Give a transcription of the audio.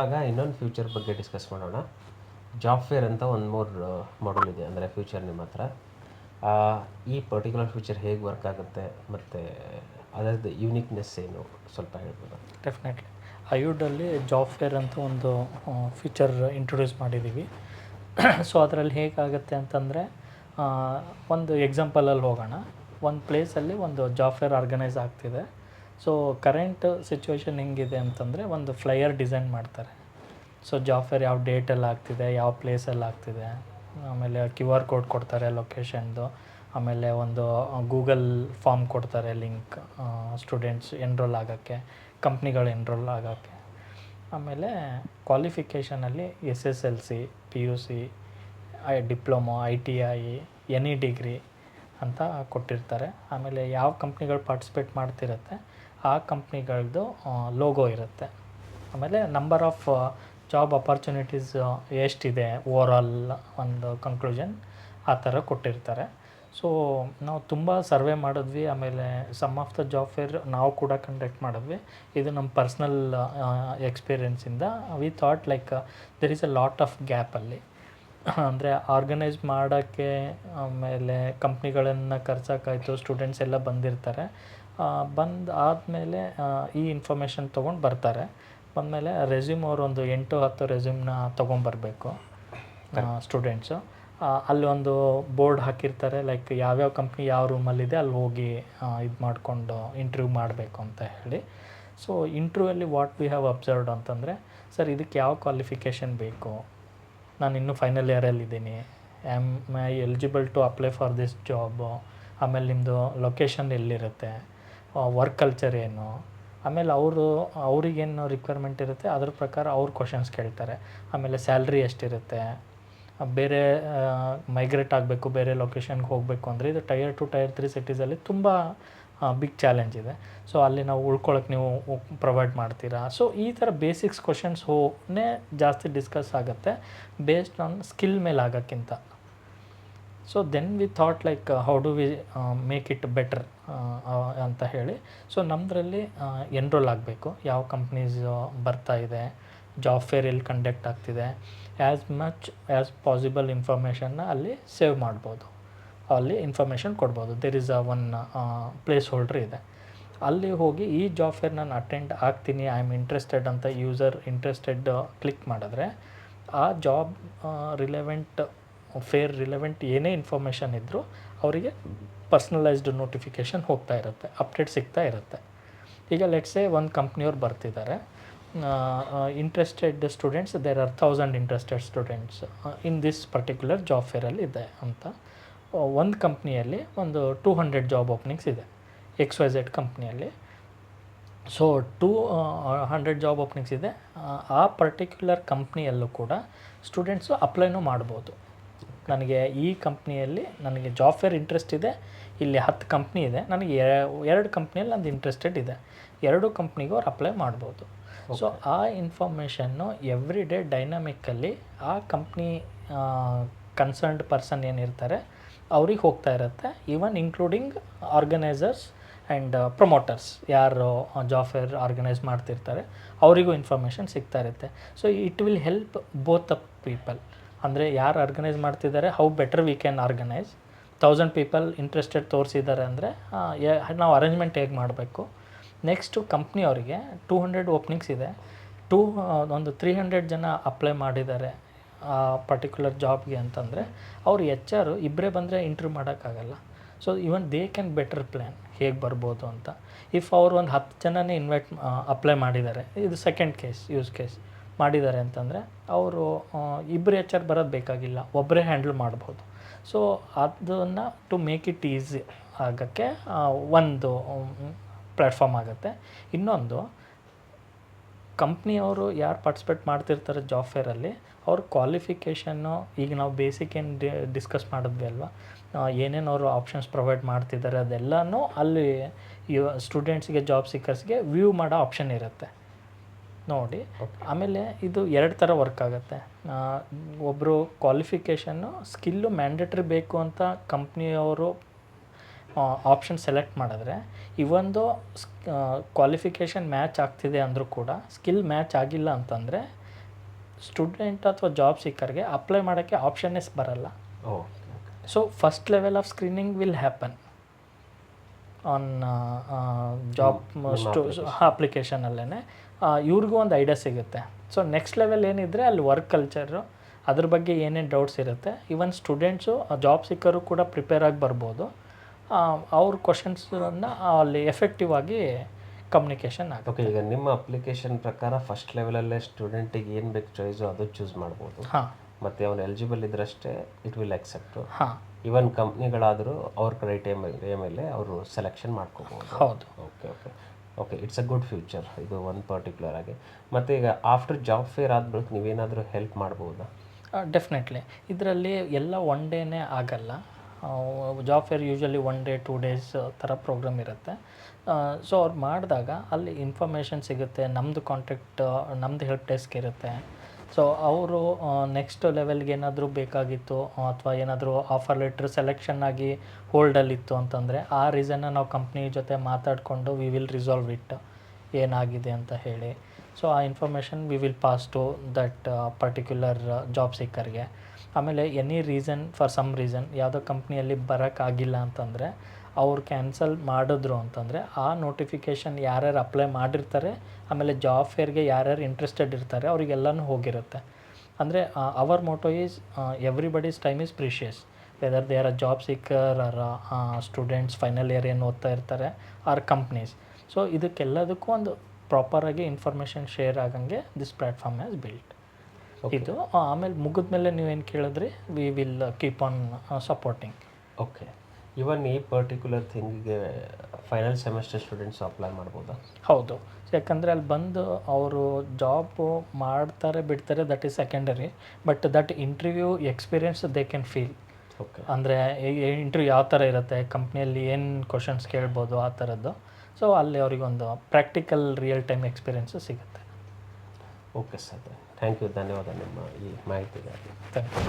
ಇವಾಗ ಇನ್ನೊಂದು ಫ್ಯೂಚರ್ ಬಗ್ಗೆ ಡಿಸ್ಕಸ್ ಮಾಡೋಣ. ಜಾಬ್ ಫೇರ್ ಅಂತ ಒಂದು ಮೂರು ಮಾಡಲ್ ಇದೆ, ಅಂದರೆ ಫ್ಯೂಚರ್ ನಿಮ್ಮ ಹತ್ರ. ಈ ಪರ್ಟಿಕ್ಯುಲರ್ ಫ್ಯೂಚರ್ ಹೇಗೆ ವರ್ಕ್ ಆಗುತ್ತೆ, ಮತ್ತು ಅದರದ್ದು ಯೂನಿಕ್ನೆಸ್ ಏನು, ಸ್ವಲ್ಪ ಹೇಳ್ಬೋದು? ಡೆಫಿನೆಟ್ಲಿ ಐಯುಡಲ್ಲಿ ಜಾಬ್ ಫೇರ್ ಅಂತ ಒಂದು ಫೀಚರ್ ಇಂಟ್ರೊಡ್ಯೂಸ್ ಮಾಡಿದ್ದೀವಿ ಸೊ ಅದರಲ್ಲಿ ಹೇಗಾಗುತ್ತೆ ಅಂತಂದರೆ ಒಂದು ಎಕ್ಸಾಂಪಲಲ್ಲಿ ಹೋಗೋಣ. ಒಂದು ಪ್ಲೇಸಲ್ಲಿ ಒಂದು ಜಾಬ್ ಫೇರ್ ಆರ್ಗನೈಸ್ ಆಗ್ತಿದೆ. ಸೊ ಕರೆಂಟ್ ಸಿಚುವೇಶನ್ ಹೆಂಗಿದೆ ಅಂತಂದರೆ ಒಂದು ಫ್ಲೈಯರ್ ಡಿಸೈನ್ ಮಾಡ್ತಾರೆ. ಸೊ ಜಾಬ್ ಫೇರ್ ಯಾವ ಡೇಟಲ್ಲಿ ಆಗ್ತಿದೆ, ಯಾವ ಪ್ಲೇಸಲ್ಲಿ ಆಗ್ತಿದೆ, ಆಮೇಲೆ ಕ್ಯೂ ಆರ್ ಕೋಡ್ ಕೊಡ್ತಾರೆ ಲೊಕೇಶನ್ದು ಆಮೇಲೆ ಒಂದು ಗೂಗಲ್ ಫಾರ್ಮ್ ಕೊಡ್ತಾರೆ ಲಿಂಕ್ ಸ್ಟೂಡೆಂಟ್ಸ್ ಎನ್ರೋಲ್ ಆಗೋಕ್ಕೆ ಕಂಪ್ನಿಗಳು ಎನ್ರೋಲ್ ಆಗೋಕ್ಕೆ. ಆಮೇಲೆ ಕ್ವಾಲಿಫಿಕೇಷನಲ್ಲಿ S S L C P U C diploma I T I any degree ಅಂತ ಕೊಟ್ಟಿರ್ತಾರೆ. ಆಮೇಲೆ ಯಾವ ಕಂಪ್ನಿಗಳು ಪಾರ್ಟಿಸಿಪೇಟ್ ಮಾಡ್ತಿರುತ್ತೆ ಆ ಕಂಪ್ನಿಗಳದ್ದು ಲೋಗೋ ಇರುತ್ತೆ. ಆಮೇಲೆ ನಂಬರ್ ಆಫ್ ಜಾಬ್ ಅಪರ್ಚುನಿಟೀಸ್ ಎಷ್ಟಿದೆ ಓವರ್ ಆಲ್ ಒಂದು ಕನ್ಕ್ಲೂಷನ್ ಆ ಥರ ಕೊಟ್ಟಿರ್ತಾರೆ. ಸೊ ನಾವು ತುಂಬ ಸರ್ವೆ ಮಾಡಿದ್ವಿ, ಆಮೇಲೆ some of the job fair ನಾವು ಕೂಡ ಕಂಡಕ್ಟ್ ಮಾಡಿದ್ವಿ. ಇದು ನಮ್ಮ personal ಎಕ್ಸ್ಪೀರಿಯೆನ್ಸಿಂದ we thought like there is a lot of gap ಅಲ್ಲಿ. ಅಂದರೆ ಆರ್ಗನೈಸ್ ಮಾಡೋಕ್ಕೆ, ಆಮೇಲೆ ಕಂಪ್ನಿಗಳನ್ನು ಕರ್ಸೋಕ್ಕಾಯ್ತು ಸ್ಟೂಡೆಂಟ್ಸ್ ಎಲ್ಲ ಬಂದಿರ್ತಾರೆ. ಬಂದು ಆದಮೇಲೆ ಈ ಇನ್ಫಾರ್ಮೇಷನ್ ತೊಗೊಂಡು ಬರ್ತಾರೆ. ಬಂದಮೇಲೆ ರೆಸ್ಯೂಮ್ ಅವರು ಒಂದು ಎಂಟು ಹತ್ತು ರೆಸ್ಯೂಮ್ನ ತೊಗೊಂಬರ್ಬೇಕು ಸ್ಟೂಡೆಂಟ್ಸು ಅಲ್ಲಿ ಒಂದು ಬೋರ್ಡ್ ಹಾಕಿರ್ತಾರೆ ಲೈಕ್ ಯಾವ್ಯಾವ ಕಂಪ್ನಿ ಯಾವ ರೂಮಲ್ಲಿದೆ ಅಲ್ಲಿ ಹೋಗಿ ಇದು ಮಾಡಿಕೊಂಡು ಇಂಟರ್ವ್ಯೂ ಮಾಡಬೇಕು ಅಂತ ಹೇಳಿ. ಸೊ ಇಂಟರ್ವ್ಯೂಯಲ್ಲಿ ವಾಟ್ ವಿ ಹ್ಯಾವ್ ಅಬ್ಸರ್ವ್ಡ್ ಅಂತಂದರೆ ಸರ್ ಇದಕ್ಕೆ ಯಾವ ಕ್ವಾಲಿಫಿಕೇಷನ್ ಬೇಕು? ನಾನು ಇನ್ನೂ final ಇಯರಲ್ಲಿದ್ದೀನಿ am I eligible to apply for this job ಆಮೇಲೆ ನಿಮ್ಮದು ಲೊಕೇಶನ್ ಎಲ್ಲಿರುತ್ತೆ? ವರ್ಕ್ ಕಲ್ಚರ್ ಏನು? ಆಮೇಲೆ ಅವರು ಅವ್ರಿಗೇನು ರಿಕ್ವೈರ್ಮೆಂಟ್ ಇರುತ್ತೆ, ಅದ್ರ ಪ್ರಕಾರ ಅವ್ರು ಕ್ವಶನ್ಸ್ ಕೇಳ್ತಾರೆ. ಆಮೇಲೆ ಸ್ಯಾಲ್ರಿ ಎಷ್ಟಿರುತ್ತೆ? ಬೇರೆ ಮೈಗ್ರೇಟ್ ಆಗಬೇಕು, ಬೇರೆ ಲೊಕೇಶನ್ಗೆ ಹೋಗಬೇಕು ಅಂದರೆ ಇದು ಟೈರ್ ಟು ಟೈರ್ ತ್ರೀ ಸಿಟೀಸಲ್ಲಿ ತುಂಬ ಬಿಗ್ ಚಾಲೆಂಜ್ ಇದೆ. ಸೊ ಅಲ್ಲಿ ನಾವು ಉಳ್ಕೊಳ್ಳೋಕೆ ನೀವು ಪ್ರೊವೈಡ್ ಮಾಡ್ತೀರಾ? ಸೊ ಈ ಥರ ಬೇಸಿಕ್ಸ್ ಕ್ವಶನ್ಸ್ ಹೋನೇ ಜಾಸ್ತಿ ಡಿಸ್ಕಸ್ ಆಗುತ್ತೆ ಬೇಸ್ಡ್ ಆನ್ ಸ್ಕಿಲ್ ಮೇಲೆ ಆಗೋಕ್ಕಿಂತ. So then we thought like how do we make it better ಅಂತ ಹೇಳಿ. ಸೊ ನಮ್ಮದ್ರಲ್ಲಿ ಎನ್ರೋಲ್ ಆಗಬೇಕು. ಯಾವ ಕಂಪ್ನೀಸ್ ಬರ್ತಾ ಇದೆ ಜಾಬ್ ಫೇರ್ ಎಲ್ಲಿ ಕಂಡಕ್ಟ್ ಆಗ್ತಿದೆ ಆ್ಯಸ್ ಮಚ್ ಆ್ಯಸ್ ಪಾಸಿಬಲ್ ಇನ್ಫಾರ್ಮೇಷನ್ನ ಅಲ್ಲಿ ಸೇವ್ ಮಾಡ್ಬೋದು. ಅಲ್ಲಿ ಇನ್ಫಾರ್ಮೇಷನ್ ಕೊಡ್ಬೋದು. There is a one placeholder ಇದೆ. ಅಲ್ಲಿ ಹೋಗಿ ಈ ಜಾಬ್ ಫೇರ್ ನಾನು ಅಟೆಂಡ್ ಆಗ್ತೀನಿ ಐ ಆಮ್ ಇಂಟ್ರೆಸ್ಟೆಡ್ ಅಂತ ಯೂಸರ್ ಇಂಟ್ರೆಸ್ಟೆಡ್ ಕ್ಲಿಕ್ ಮಾಡಿದ್ರೆ, ಆ ಜಾಬ್ ರಿಲೆವೆಂಟ್ ಫೇರ್ ರಿಲೆವೆಂಟ್ ಏನೇ ಇನ್ಫಾರ್ಮೇಷನ್ ಇದ್ದರೂ ಅವರಿಗೆ ಪರ್ಸ್ನಲೈಸ್ಡ್ ನೋಟಿಫಿಕೇಷನ್ ಹೋಗ್ತಾ ಇರುತ್ತೆ ಅಪ್ಡೇಟ್ ಸಿಗ್ತಾ ಇರುತ್ತೆ. ಈಗ ಲೆಟ್ಸೇ ಒಂದು ಕಂಪ್ನಿಯವ್ರು ಬರ್ತಿದ್ದಾರೆ. Interested students there are thousand interested students in this particular job ಫೇರಲ್ಲಿ ಇದೆ ಅಂತ. ಒಂದು ಕಂಪ್ನಿಯಲ್ಲಿ ಒಂದು ಟೂ ಹಂಡ್ರೆಡ್ ಜಾಬ್ ಓಪನಿಂಗ್ಸ್ ಇದೆ ಎಕ್ಸ್ ವೈ ಝೆಡ್ ಕಂಪ್ನಿಯಲ್ಲಿ so two hundred job openings ಇದೆ. ಆ ಪರ್ಟಿಕ್ಯುಲರ್ ಕಂಪ್ನಿಯಲ್ಲೂ ಕೂಡ ಸ್ಟೂಡೆಂಟ್ಸು ಅಪ್ಲೈನೂ ಮಾಡ್ಬೋದು. ನನಗೆ ಈ ಕಂಪ್ನಿಯಲ್ಲಿ ನನಗೆ ಜಾಬ್ ಫೇರ್ ಇಂಟ್ರೆಸ್ಟ್ ಇದೆ ಇಲ್ಲಿ ಹತ್ತು ಕಂಪ್ನಿ ಇದೆ ನನಗೆ ಎರಡು ಕಂಪ್ನಿಯಲ್ಲಿ ನಂದು ಇಂಟ್ರೆಸ್ಟೆಡ್ ಇದೆ. ಎರಡು ಕಂಪ್ನಿಗೂ ಅವ್ರು ಅಪ್ಲೈ ಮಾಡ್ಬೋದು. ಸೊ ಆ ಇನ್ಫಾರ್ಮೇಷನ್ನು ಎವ್ರಿ ಡೇ ಡೈನಾಮಿಕ್ಕಲ್ಲಿ ಆ ಕಂಪ್ನಿ ಕನ್ಸರ್ನ್ಡ್ ಪರ್ಸನ್ ಏನಿರ್ತಾರೆ ಅವ್ರಿಗೆ ಹೋಗ್ತಾ ಇರುತ್ತೆ even including organisers and promoters ಯಾರು ಜಾಬ್ ಫೇರ್ ಆರ್ಗನೈಸ್ ಮಾಡ್ತಿರ್ತಾರೆ ಅವರಿಗೂ ಇನ್ಫಾರ್ಮೇಷನ್ ಸಿಗ್ತಾ ಇರುತ್ತೆ. So it will help both the people ಅಂದರೆ ಯಾರು ಆರ್ಗನೈಸ್ ಮಾಡ್ತಿದ್ದಾರೆ how better we can organise thousand people interested ತೋರಿಸಿದ್ದಾರೆ ಅಂದರೆ ನಾವು ಅರೇಂಜ್ಮೆಂಟ್ ಹೇಗೆ ಮಾಡಬೇಕು. ನೆಕ್ಸ್ಟು ಕಂಪ್ನಿಯವರಿಗೆ ಟೂ ಹಂಡ್ರೆಡ್ ಓಪನಿಂಗ್ಸ್ ಇದೆ. ಟೂ ಒಂದು ತ್ರೀ ಹಂಡ್ರೆಡ್ ಜನ ಅಪ್ಲೈ ಮಾಡಿದ್ದಾರೆ, ಆ ಪರ್ಟಿಕ್ಯುಲರ್ ಜಾಬ್ಗೆ ಅಂತಂದರೆ, ಅವ್ರು ಎಚ್ ಆರು ಇಬ್ಬರೇ ಬಂದರೆ ಇಂಟರ್ವ್ಯೂ ಮಾಡೋಕ್ಕಾಗಲ್ಲ. So even they can better plan ಹೇಗೆ ಬರ್ಬೋದು ಅಂತ. ಇಫ್ ಅವ್ರು ಒಂದು ಹತ್ತು ಜನನೇ ಇನ್ವೈಟ್ ಅಪ್ಲೈ ಮಾಡಿದ್ದಾರೆ, ಇದು ಸೆಕೆಂಡ್ ಕೇಸ್ ಯೂಸ್ ಕೇಸ್ ಮಾಡಿದ್ದಾರೆ ಅಂತಂದರೆ ಅವರು ಇಬ್ಬರು ಎಚ್ ಆರ್ ಬರೋದು ಬೇಕಾಗಿಲ್ಲ ಒಬ್ಬರೇ ಹ್ಯಾಂಡಲ್ ಮಾಡ್ಬೋದು. ಸೊ ಅದನ್ನು ಟು ಮೇಕ್ ಇಟ್ ಈಸಿ ಆಗೋಕ್ಕೆ ಒಂದು ಪ್ಲ್ಯಾಟ್ಫಾರ್ಮ್ ಆಗುತ್ತೆ. ಇನ್ನೊಂದು, ಕಂಪ್ನಿಯವರು ಯಾರು ಪಾರ್ಟಿಸಿಪೇಟ್ ಮಾಡ್ತಿರ್ತಾರೆ ಜಾಬ್ ಫೇರಲ್ಲಿ ಅವ್ರ ಕ್ವಾಲಿಫಿಕೇಷನ್ನು ಈಗ ನಾವು ಬೇಸಿಕ್ ಏನು ಡಿಸ್ಕಸ್ ಮಾಡಿದ್ವಿ ಅಲ್ವಾ ಏನೇನು ಅವರು ಆಪ್ಷನ್ಸ್ ಪ್ರೊವೈಡ್ ಮಾಡ್ತಿದ್ದಾರೆ ಅದೆಲ್ಲನೂ ಅಲ್ಲಿ ಸ್ಟೂಡೆಂಟ್ಸ್ಗೆ ಜಾಬ್ ಸಿಕ್ಕರ್ಸ್ಗೆ ವ್ಯೂ ಮಾಡೋ ಆಪ್ಷನ್ ಇರುತ್ತೆ. ನೋಡಿ. ಆಮೇಲೆ ಇದು ಎರಡು ಥರ ವರ್ಕ್ ಆಗುತ್ತೆ. ಒಬ್ಬರು ಕ್ವಾಲಿಫಿಕೇಷನ್ನು ಸ್ಕಿಲ್ಲು ಮ್ಯಾಂಡೇಟ್ರಿ ಬೇಕು ಅಂತ ಕಂಪ್ನಿಯವರು ಆಪ್ಷನ್ ಸೆಲೆಕ್ಟ್ ಮಾಡಿದ್ರೆ ಇವೊಂದು ಕ್ವಾಲಿಫಿಕೇಷನ್ ಮ್ಯಾಚ್ ಆಗ್ತಿದೆ ಅಂದರೂ ಕೂಡ ಸ್ಕಿಲ್ ಮ್ಯಾಚ್ ಆಗಿಲ್ಲ ಅಂತಂದರೆ ಸ್ಟೂಡೆಂಟ್ ಅಥವಾ ಜಾಬ್ ಸೀಕರ್ಗೆ ಅಪ್ಲೈ ಮಾಡೋಕ್ಕೆ ಆಪ್ಷನ್ನೇ ಬರಲ್ಲ. So first level of screening will happen on job ಸ್ಟು ಅಪ್ಲಿಕೇಶನಲ್ಲೇ ಇವ್ರಿಗೂ ಒಂದು ಐಡಿಯಾ ಸಿಗುತ್ತೆ. ಸೊ ನೆಕ್ಸ್ಟ್ ಲೆವೆಲ್ ಏನಿದ್ರೆ ಅಲ್ಲಿ ವರ್ಕ್ ಕಲ್ಚರು ಅದ್ರ ಬಗ್ಗೆ ಏನೇನು ಡೌಟ್ಸ್ ಇರುತ್ತೆ. ಈವನ್ ಸ್ಟೂಡೆಂಟ್ಸು ಜಾಬ್ ಸಿಕ್ಕರು ಕೂಡ ಪ್ರಿಪೇರ್ ಆಗಿ ಬರ್ಬೋದು. ಅವ್ರ ಕ್ವಶನ್ಸನ್ನು ಅಲ್ಲಿ ಎಫೆಕ್ಟಿವ್ ಆಗಿ ಕಮ್ಯುನಿಕೇಷನ್ ಆಗುತ್ತೆ. ಈಗ ನಿಮ್ಮ ಅಪ್ಲಿಕೇಶನ್ ಪ್ರಕಾರ ಫಸ್ಟ್ ಲೆವೆಲಲ್ಲೇ ಸ್ಟೂಡೆಂಟಿಗೆ ಏನು ಬೇಕು ಚಾಯ್ಸು ಅದು ಚೂಸ್ ಮಾಡ್ಬೋದು. ಹಾಂ. ಮತ್ತು ಅವನು ಎಲಿಜಿಬಲ್ ಇದ್ರಷ್ಟೇ ಇಟ್ ವಿಲ್ ಅಕ್ಸೆಪ್ಟ್ ಹಾಂ. ಇವನ್ ಕಂಪ್ನಿಗಳಾದರೂ ಅವ್ರ ಕ್ರೈಟೇರಿಯ ಮೇಲೆ ಅವರು ಸೆಲೆಕ್ಷನ್ ಮಾಡ್ಕೋಬಹುದು ಹೌದು. Okay okay okay it's a good future ಇದು ಒಂದು ಪರ್ಟಿಕ್ಯುಲರ್ ಆಗಿ. ಮತ್ತು ಈಗ ಆಫ್ಟರ್ ಜಾಬ್ ಫೇರ್ ಆದ ಬಳಿಕ ನೀವೇನಾದರೂ ಹೆಲ್ಪ್ ಮಾಡ್ಬೋದಾ? ಡೆಫಿನೆಟ್ಲಿ ಇದರಲ್ಲಿ ಎಲ್ಲ ಒನ್ ಡೇನೇ ಆಗಲ್ಲ. Job fair usually one day two days ಥರ ಪ್ರೋಗ್ರಾಮ್ ಇರುತ್ತೆ. ಸೊ ಅವ್ರು ಮಾಡಿದಾಗ ಅಲ್ಲಿ ಇನ್ಫಾರ್ಮೇಷನ್ ಸಿಗುತ್ತೆ ನಮ್ಮದು ಕಾಂಟ್ಯಾಕ್ಟ್ ನಮ್ಮದು ಹೆಲ್ಪ್ ಡೆಸ್ಕ್ ಇರುತ್ತೆ. ಸೊ ಅವರು ನೆಕ್ಸ್ಟ್ ಲೆವೆಲ್ಗೆ ಏನಾದರೂ ಬೇಕಾಗಿತ್ತು, ಅಥವಾ ಏನಾದರೂ ಆಫರ್ ಲೆಟ್ರ್ ಸೆಲೆಕ್ಷನ್ ಆಗಿ ಹೋಲ್ಡಲ್ಲಿತ್ತು ಅಂತಂದರೆ, ಆ ರೀಸನ್ನ ನಾವು ಕಂಪ್ನಿ ಜೊತೆ ಮಾತಾಡಿಕೊಂಡು ವಿ ವಿಲ್ ರಿಸಾಲ್ವ್ ಇಟ್ ಏನಾಗಿದೆ ಅಂತ ಹೇಳಿ. ಸೊ ಆ information we will pass to that particular job ಸಿಕ್ಕರ್ಗೆ ಆಮೇಲೆ any reason for some reason ಯಾವುದೋ ಕಂಪ್ನಿಯಲ್ಲಿ ಬರೋಕ್ಕಾಗಿಲ್ಲ ಅಂತಂದರೆ ಅವ್ರು ಕ್ಯಾನ್ಸಲ್ ಮಾಡಿದ್ರು ಅಂತಂದರೆ ಆ ನೋಟಿಫಿಕೇಷನ್ ಯಾರ್ಯಾರು ಅಪ್ಲೈ ಮಾಡಿರ್ತಾರೆ ಆಮೇಲೆ ಜಾಬ್ ಫೇರ್ಗೆ ಯಾರ್ಯಾರು ಇಂಟ್ರೆಸ್ಟೆಡ್ ಇರ್ತಾರೆ ಅವರಿಗೆಲ್ಲನೂ ಹೋಗಿರುತ್ತೆ. ಅಂದರೆ our motto is everybody's time is precious whether they are a job seeker or students final year ಏನು ಓದ್ತಾ ಇರ್ತಾರೆ ಆರ್ ಕಂಪ್ನೀಸ್ ಸೊ ಇದಕ್ಕೆಲ್ಲದಕ್ಕೂ ಒಂದು ಪ್ರಾಪರಾಗಿ ಇನ್ಫಾರ್ಮೇಷನ್ ಶೇರ್ ಆಗಂಗೆ ದಿಸ್ ಪ್ಲ್ಯಾಟ್ಫಾರ್ಮ್ ಆ್ಯಸ್ ಬಿಲ್ಟ್ ಇದು ಆಮೇಲೆ ಮುಗಿದ್ಮೇಲೆ ನೀವೇನು ಕೇಳಿದ್ರಿ? We will keep on supporting okay even ಈ ಪರ್ಟಿಕ್ಯುಲರ್ ಥಿಂಗಿಗೆ ಫೈನಲ್ ಸೆಮಿಸ್ಟರ್ ಸ್ಟೂಡೆಂಟ್ಸ್ ಅಪ್ಲೈ ಮಾಡ್ಬೋದಾ? ಹೌದು. ಯಾಕಂದರೆ ಅಲ್ಲಿ ಬಂದು ಅವರು ಜಾಬ್ ಮಾಡ್ತಾರೆ ಬಿಡ್ತಾರೆ that is secondary but that interview experience they can feel okay ಅಂದರೆ ಇಂಟರ್ವ್ಯೂ ಯಾವ ಥರ ಇರುತ್ತೆ ಕಂಪ್ನಿಯಲ್ಲಿ ಏನು ಕ್ವಶನ್ಸ್ ಕೇಳ್ಬೋದು ಆ ಥರದ್ದು ಸೊ ಅಲ್ಲಿ ಅವರಿಗೊಂದು ಪ್ರಾಕ್ಟಿಕಲ್ ರಿಯಲ್ ಟೈಮ್ ಎಕ್ಸ್ಪೀರಿಯನ್ಸ್ ಸಿಗುತ್ತೆ. Okay sir. ಥ್ಯಾಂಕ್ ಯು ಧನ್ಯವಾದ ನಿಮ್ಮ ಈ ಮಾಹಿತಿಗಾಗಿ. Thank you